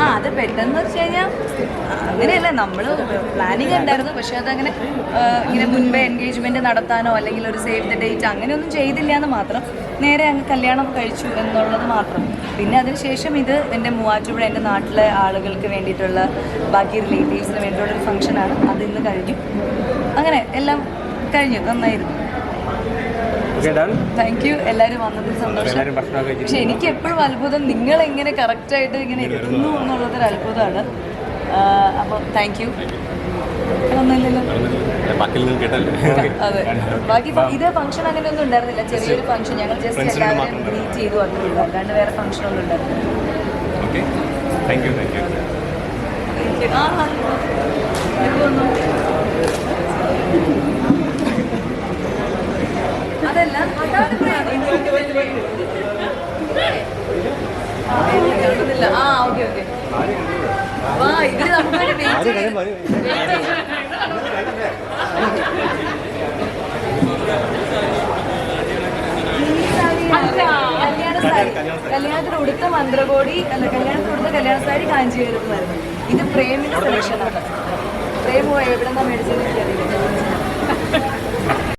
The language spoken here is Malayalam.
ആ അത് പെട്ടെന്ന് വെച്ച് കഴിഞ്ഞാൽ അങ്ങനെയല്ല നമ്മൾ പ്ലാനിങ് ഉണ്ടായിരുന്നു. പക്ഷെ അതങ്ങനെ ഇങ്ങനെ മുൻപേ എൻഗേജ്മെന്റ് നടത്താനോ അല്ലെങ്കിൽ ഒരു സേവ് ദ ഡേറ്റ് അങ്ങനെയൊന്നും ചെയ്തില്ല എന്ന് മാത്രം നേരെ അങ്ങ് കല്യാണം കഴിച്ചു എന്നുള്ളത് മാത്രം. പിന്നെ അതിനുശേഷം ഇത് എന്റെ മൂവാറ്റുപുഴ എന്റെ നാട്ടിലെ ആളുകൾക്ക് വേണ്ടിയിട്ടുള്ള ബാക്കി റിലേറ്റീവ്സിന് വേണ്ടിയിട്ടുള്ള ഒരു ഫംഗ്ഷനാണ് അതിന്ന് കഴിഞ്ഞു. അങ്ങനെ എല്ലാം കഴിഞ്ഞു. നന്നായിരുന്നു. താങ്ക് യു എല്ലാവരും വന്നതിൽ സന്തോഷം. പക്ഷെ എനിക്ക് എപ്പോഴും അത്ഭുതം നിങ്ങൾ എങ്ങനെ കറക്റ്റായിട്ട് ഇങ്ങനെ എത്തുന്നു എന്നുള്ളതൊരു അത്ഭുതമാണ്. അപ്പോൾ താങ്ക് യു അതെ. ബാക്കി ഇത് ഫംഗ്ഷൻ അങ്ങനെ ഒന്നും ഉണ്ടായിരുന്നില്ല. ചെറിയൊരു ഫംഗ്ഷൻ ഞങ്ങൾ ജസ്റ്റ് എല്ലാവരും മീറ്റ് ചെയ്തു ഉള്ളൂ. അല്ലാണ്ട് വേറെ ഫംഗ്ഷൻ ഒന്നും ഉണ്ടായിരുന്നില്ല. Okay thank you thank you ആ, ആ. ഇത് വന്നു. അതല്ല അതാണ് പ്രേമം. ആ, ഓക്കെ ഓക്കെ. വാ നമുക്ക് വേണ്ടി വെയിറ്റ് കല്യാണ സാരി കല്യാണത്തിന് ഉടുത്ത മന്ത്രകോടി അല്ല കല്യാണത്തിന് ഉടുത്ത കല്യാണ സാരി കാഞ്ചീപുരത്ത് ഇത് പ്രേമിന്റെ സെലക്ഷനാണ് പ്രേമോ എവിടെ നിന്നാ മേടിച്ചത് എനിക്കറിയില്ല.